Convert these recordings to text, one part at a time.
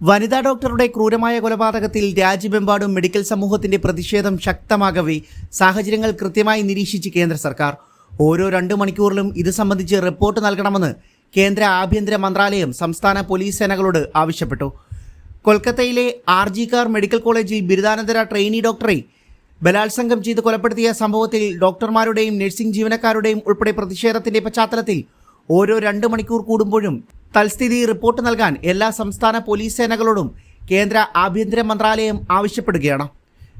വനിതാ ഡോക്ടറുടെ ക്രൂരമായ കൊലപാതകത്തിൽ രാജ്യമെമ്പാടും മെഡിക്കൽ സമൂഹത്തിന്റെ പ്രതിഷേധം ശക്തമാകവേ സാഹചര്യങ്ങൾ കൃത്യമായി നിരീക്ഷിച്ച് കേന്ദ്ര സർക്കാർ. ഓരോ രണ്ട് മണിക്കൂറിലും ഇത് സംബന്ധിച്ച് റിപ്പോർട്ട് നൽകണമെന്ന് കേന്ദ്ര ആഭ്യന്തര മന്ത്രാലയം സംസ്ഥാന പോലീസ് സേനകളോട് ആവശ്യപ്പെട്ടു. കൊൽക്കത്തയിലെ ആർ ജി കാർ മെഡിക്കൽ കോളേജിൽ ബിരുദാനന്തര ട്രെയിനി ഡോക്ടറെ ബലാത്സംഗം ചെയ്ത് കൊലപ്പെടുത്തിയ സംഭവത്തിൽ ഡോക്ടർമാരുടെയും നഴ്സിംഗ് ജീവനക്കാരുടെയും ഉൾപ്പെടെ പ്രതിഷേധത്തിന്റെ പശ്ചാത്തലത്തിൽ ഓരോ രണ്ട് മണിക്കൂർ കൂടുമ്പോഴും തൽസ്ഥിതി റിപ്പോർട്ട് നൽകാൻ എല്ലാ സംസ്ഥാന പോലീസ് സേനകളോടും കേന്ദ്ര ആഭ്യന്തര മന്ത്രാലയം ആവശ്യപ്പെടുകയാണ്.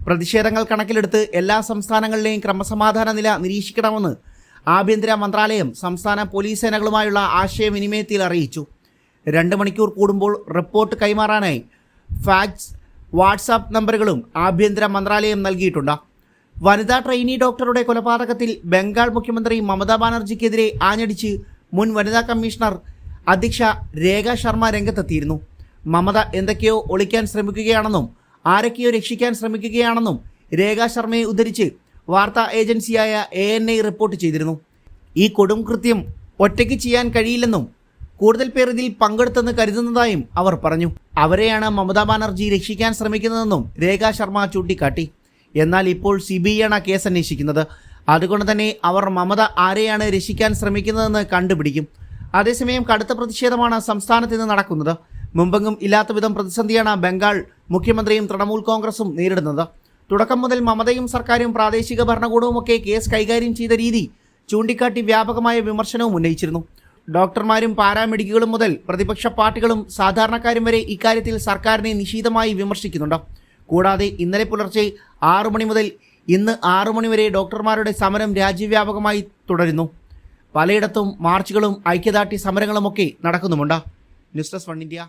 പ്രതിഷേധങ്ങൾ കണക്കിലെടുത്ത് എല്ലാ സംസ്ഥാനങ്ങളിലെയും ക്രമസമാധാന നില നിരീക്ഷിക്കണമെന്ന് ആഭ്യന്തര മന്ത്രാലയം സംസ്ഥാന പോലീസ് സേനകളുമായുള്ള ആശയവിനിമയത്തിൽ അറിയിച്ചു. രണ്ട് മണിക്കൂർ കൂടുമ്പോൾ റിപ്പോർട്ട് കൈമാറാനായി ഫാക്സ് വാട്സാപ്പ് നമ്പറുകളും ആഭ്യന്തര മന്ത്രാലയം നൽകിയിട്ടുണ്ട്. വനിതാ ട്രെയിനി ഡോക്ടറുടെ കൊലപാതകത്തിൽ ബംഗാൾ മുഖ്യമന്ത്രി മമതാ ബാനർജിക്കെതിരെ ആഞ്ഞടിച്ച് മുൻ വനിതാ കമ്മീഷണർ അധ്യക്ഷ രേഖ ശർമ്മ രംഗത്തെത്തിയിരുന്നു. മമത എന്തൊക്കെയോ ഒളിക്കാൻ ശ്രമിക്കുകയാണെന്നും ആരൊക്കെയോ രക്ഷിക്കാൻ ശ്രമിക്കുകയാണെന്നും രേഖ ശർമ്മയെ ഉദ്ധരിച്ച് വാർത്താ ഏജൻസിയായ എ എൻ ഐ റിപ്പോർട്ട് ചെയ്തിരുന്നു. ഈ കൊടും കൃത്യം ഒറ്റയ്ക്ക് ചെയ്യാൻ കഴിയില്ലെന്നും കൂടുതൽ പേർ ഇതിൽ പങ്കെടുത്തെന്ന് കരുതുന്നതായും അവർ പറഞ്ഞു. അവരെയാണ് മമതാ ബാനർജി രക്ഷിക്കാൻ ശ്രമിക്കുന്നതെന്നും രേഖ ശർമ്മ ചൂണ്ടിക്കാട്ടി. എന്നാൽ ഇപ്പോൾ സി ബി ഐ ആണ് കേസ് അന്വേഷിക്കുന്നത്. അതുകൊണ്ട് തന്നെ അവർ മമത ആരെയാണ് രക്ഷിക്കാൻ ശ്രമിക്കുന്നതെന്ന് കണ്ടുപിടിക്കും. അതേസമയം കടുത്ത പ്രതിഷേധമാണ് സംസ്ഥാനത്ത് ഇന്ന് നടക്കുന്നത്. മുമ്പെങ്ങും ഇല്ലാത്ത വിധം പ്രതിസന്ധിയാണ് ബംഗാൾ മുഖ്യമന്ത്രിയും തൃണമൂൽ കോൺഗ്രസും നേരിടുന്നത്. തുടക്കം മുതൽ മമതയും സർക്കാരും പ്രാദേശിക ഭരണകൂടവുമൊക്കെ കേസ് കൈകാര്യം ചെയ്ത രീതി ചൂണ്ടിക്കാട്ടി വ്യാപകമായ വിമർശനവും ഉന്നയിച്ചിരുന്നു. ഡോക്ടർമാരും പാരാമെഡിക്കുകളും മുതൽ പ്രതിപക്ഷ പാർട്ടികളും സാധാരണക്കാരും വരെ ഇക്കാര്യത്തിൽ സർക്കാരിനെ നിശീതമായി വിമർശിക്കുന്നുണ്ട്. കൂടാതെ ഇന്നലെ പുലർച്ചെ ആറു മണി മുതൽ ഇന്ന് ആറു മണി വരെ ഡോക്ടർമാരുടെ സമരം രാജ്യവ്യാപകമായി തുടരുന്നു. പലയിടത്തും മാർച്ചുകളും ഐക്യദാർഢ്യ സമരങ്ങളുമൊക്കെ നടക്കുന്നുമുണ്ട്? News desk one India